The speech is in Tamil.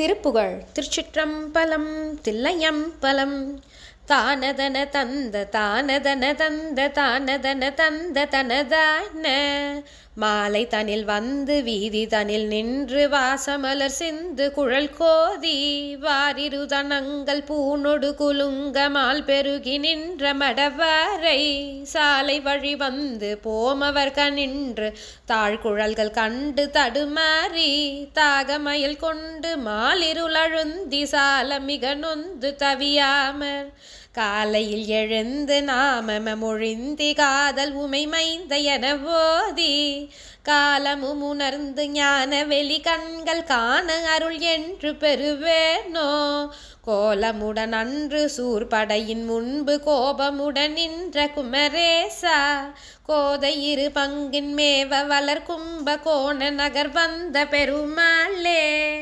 திருப்புகழ். திருச்சிற்றம்பலம் தில்லையம்பலம். தானதன தந்த தானதன தந்த தானதன தந்த தனதான மாலை தனில் வந்து வீதி தனில் நின்று வாசமலர் சிந்து குழல் கோதி வாரிருதனங்கள் பூனொடு குலுங்கமால் பெருகி நின்ற மடவாரை சாலை வழி வந்து போமவர் கனின்று தாழ்குழல்கள் கண்டு தடுமாறி தாகமயில் கொண்டு மாலிருளழுந்தி சால மிக நொந்து தவியாமர். காலையில் எழுந்து நாமம மொழிந்தி காதல் உமை மைந்த என போதி காலமும் உணர்ந்து ஞான வெளி கண்கள் காண அருள் என்று பெறுவேனோ? கோலமுடன் அன்று சூர்படையின் முன்பு கோபமுடன் நின்ற குமரேசா கோதை இரு பங்கின் மேவ வளர் கும்ப கோண நகர் வந்த பெருமாளே.